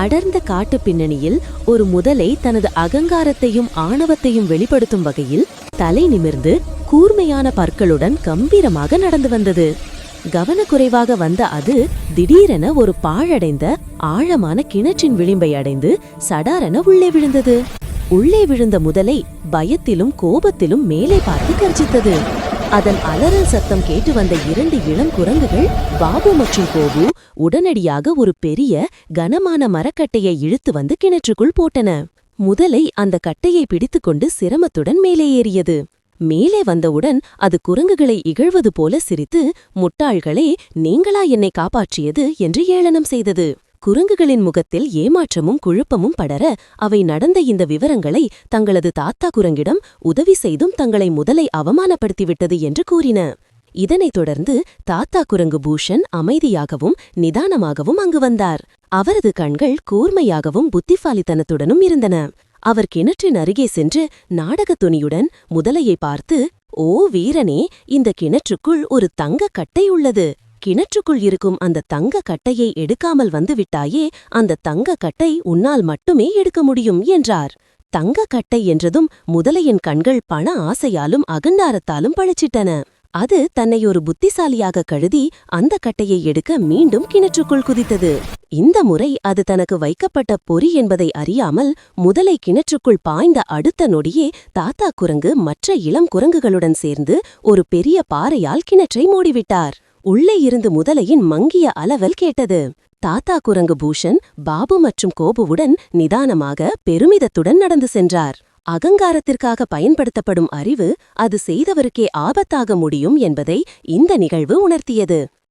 அடர்ந்த காட்டு பின்னணியில் ஒரு முதலை தனது அகங்காரத்தையும் ஆணவத்தையும் வெளிப்படுத்தும் வகையில் தலை நிமிர்ந்து கூர்மையான பற்களுடன் கம்பீரமாக நடந்து வந்தது. கவனக்குறைவாக வந்த அது திடீரென ஒரு பாழடைந்த ஆழமான கிணற்றின் விளிம்பை அடைந்து சடாரென உள்ளே விழுந்தது. உள்ளே விழுந்த முதலை பயத்திலும் கோபத்திலும் மேலே பார்த்து கர்ஜித்தது. அதன் அலறல் சத்தம் கேட்டு வந்த இரண்டு இளம் குரங்குகள் பாபு மற்றும் கோபு உடனடியாக ஒரு பெரிய கனமான மரக்கட்டையை இழுத்து வந்து கிணற்றுக்குள் போட்டன. முதலை அந்த கட்டையை பிடித்துக்கொண்டு சிரமத்துடன் மேலே ஏறியது. மேலே வந்தவுடன் அது குரங்குகளை இகழ்வது போல சிரித்து முட்டாள்களே நீங்களா என்னை காப்பாற்றியது? என்று ஏளனம் செய்தது. குரங்குகளின் முகத்தில் ஏமாற்றமும் குழப்பமும் படர அவை நடந்த இந்த விவரங்களை தங்களது தாத்தா குரங்கிடம் உதவி செய்தும் தங்களை முதலை அவமானப்படுத்திவிட்டது என்று கூறின. இதனைத் தொடர்ந்து தாத்தா குரங்கு பூஷன் அமைதியாகவும் நிதானமாகவும் அங்கு வந்தார். அவரது கண்கள் கூர்மையாகவும் புத்திசாலித்தனத்துடனும் இருந்தன. அவர் கிணற்றின் அருகே சென்று நாடகத் துணியுடன் முதலையை பார்த்து ஓ வீரனே இந்த கிணற்றுக்குள் ஒரு தங்க கட்டை உள்ளது. கிணற்றுக்குள் இருக்கும் அந்த தங்க கட்டையை எடுக்காமல் வந்துவிட்டாயே அந்த தங்க கட்டை உன்னால் மட்டுமே எடுக்க முடியும் என்றார். தங்க கட்டை என்றதும் முதலையின் கண்கள் பண ஆசையாலும் அகண்டாரத்தாலும் பழிச்சிட்டன அது தன்னை ஒரு புத்திசாலியாக கழுதி அந்த கட்டையை எடுக்க மீண்டும் கிணற்றுக்குள் குதித்தது. இந்த முறை அது தனக்கு வைக்கப்பட்ட பொறி என்பதை அறியாமல் முதலை கிணற்றுக்குள் பாய்ந்த அடுத்த நொடியே தாத்தா குரங்கு மற்ற இளம் குரங்குகளுடன் சேர்ந்து ஒரு பெரிய பாறையால் கிணற்றை மூடிவிட்டார். உள்ளே இருந்து முதலையின் மங்கிய அலவல் கேட்டது. தாத்தா குரங்கு பூஷன் பாபு மற்றும் கோபுவுடன் நிதானமாக பெருமிதத்துடன் நடந்து சென்றார். அகங்காரத்திற்காக பயன்படுத்தப்படும் அறிவு அது செய்தவருக்கே ஆபத்தாக முடியும் என்பதை இந்த நிகழ்வு உணர்த்தியது.